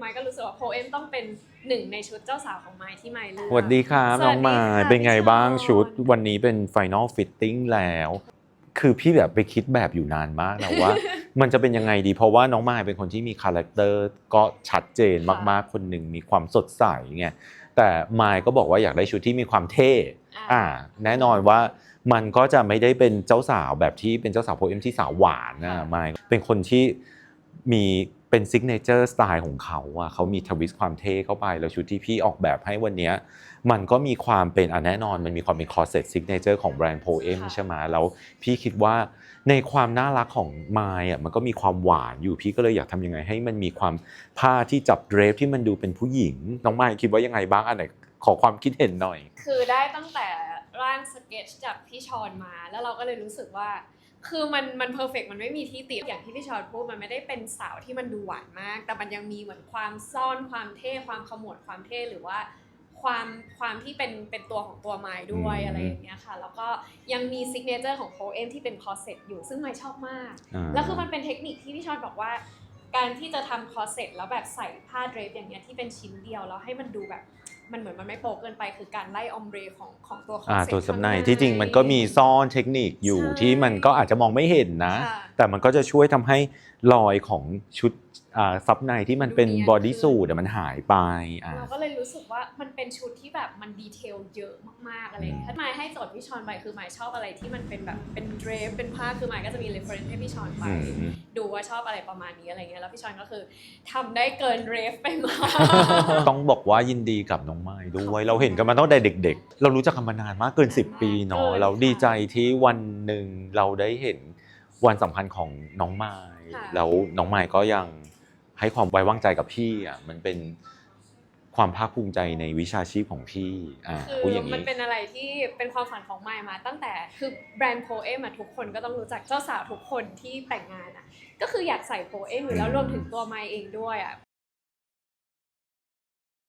ไมค์ก็รู้สึกว่าโพเอมต้องเป็นหนึ่งในชุดเจ้าสาวของไมค์ที่ไมค์เลือก สวัสดีครับสวัสดีน้องมายค่ะเป็นไงบ้างพี่ชอนชุดวันนี้เป็น Final Fitting แล้ว คือพี่แบบไปคิดแบบอยู่นานมากนะว่า มันจะเป็นยังไงดีเพราะว่าน้องมายเป็นคนที่มีคาแรคเตอร์ก็ชัดเจนมากๆคนหนึ่งมีความสดใสไงแต่มายก็บอกว่าอยากได้ชุดที่มีความเท่ อ่า แน่นอนว่ามันก็จะไม่ได้เป็นเจ้าสาวแบบที่เป็นเจ้าสาวโพเอมที่สาวหวานนะค่ะมายเป็นคนที่ มีเป็นซิกเนเจอร์สไตล์ของเขาอะเขามีทวิสต์ความเท่เข้าไป แล้วชุดที่พี่ออกแบบให้วันเนี้ยมันก็มีความเป็นอะแน่นอน มันมีความเป็นคอเซ็ตซิกเนเจอร์ของแบรนด์โพเอมค่ะใช่ไหมแล้วพี่คิดว่าในความน่ารักของมายอะมันก็มีความหวานอยู่พี่ก็เลยอยากทำยังไง ให้มันมีความผ้าที่จับเดรฟที่มันดูเป็นผู้หญิงน้องมายคิดว่ายังไงบ้างอันไหนขอความคิดเห็นหน่อย คือได้ตั้งแต่ร่างสเก็ตจากพี่ชอนมา แล้วเราก็เลยรู้สึกว่า คือมันมันเพอร์เฟกมันไม่มีที่ติอย่างที่พี่ชอนพูดมันไม่ได้เป็นสาวที่มันดูหวานมาก แต่มันยังมีเหมือนความซ่อนความเท่ความขมวดความเท่หรือว่า ความความที่เป็นเป็นตัวของตัวไม้ด้วยอืมอะไรอย่างเงี้ยค่ะ แล้วก็ยังมีซิกเนเจอร์ของโพเอมที่เป็นคอเซ็ตอยู่ซึ่งไม้ชอบมากอ่าแล้วคือมันเป็นเทคนิคที่พี่ชอนบอกว่า การที่จะทำคอเซ็ตแล้วแบบใส่ผ้าเดรฟอย่างเงี้ยที่เป็นชิ้นเดียวแล้วให้มันดูแบบ มันเหมือนมันไม่โป๊เกินไปคือการไล่ออมเบรของของตัวคออ่าเซ็ตตัวซับในที่จริงมันก็มีซ่อนเทคนิคอยู่ใช่ที่มันก็อาจจะมองไม่เห็นนะค่ะ แต่มันก็จะช่วยทำให้รอยของชุดอ่าซับในที่มันเป็นดูเนียนบอดี้ขึ้นสูทมันหายไปอ่าเราก็เลยรู้สึกว่ามันเป็นชุดที่แบบมันดีเทลเยอะมากๆอะไรอย่างเงี้ยถ้าหมายให้โจทย์พี่ชอนไปคือหมายชอบอะไรที่มันเป็นแบบเป็นเดรฟเป็นผ้าคือหมายก็จะมีเรฟเฟรนซ์ให้พี่ชอนไปอืมดูว่าชอบอะไรประมาณนี้อะไรเงี้ยแล้วพี่ชอนก็คือทำได้เกินเรฟไปมากต้องบอกว่ายินดีกับน้องไม้ด้วยเราเห็นกันมาตั้งแต่เด็ก ๆ เรารู้จักกันมานานมากเกิน 10 ปีเนาะเกินเราค่ะดีใจที่วันหนึ่งเราได้เห็น วันสำคัญของน้องไม้ค่ะแล้วน้องไม้ก็ยังให้ความไว้วางใจกับพี่อะมันเป็นความภาคภูมิใจในวิชาชีพของพี่อ่าคือพูดอย่างมันนี้เป็นอะไรที่เป็นความฝันของไมายมา ตั้งแต่คือแบรนด์โพเอมอะทุกคนก็ต้องรู้จักเจ้าสาวทุกคนที่แต่งงานอะก็คืออยากใส่โพเอมอยู่แล้วอืมรวมถึงตัวไมายเองด้วยอะ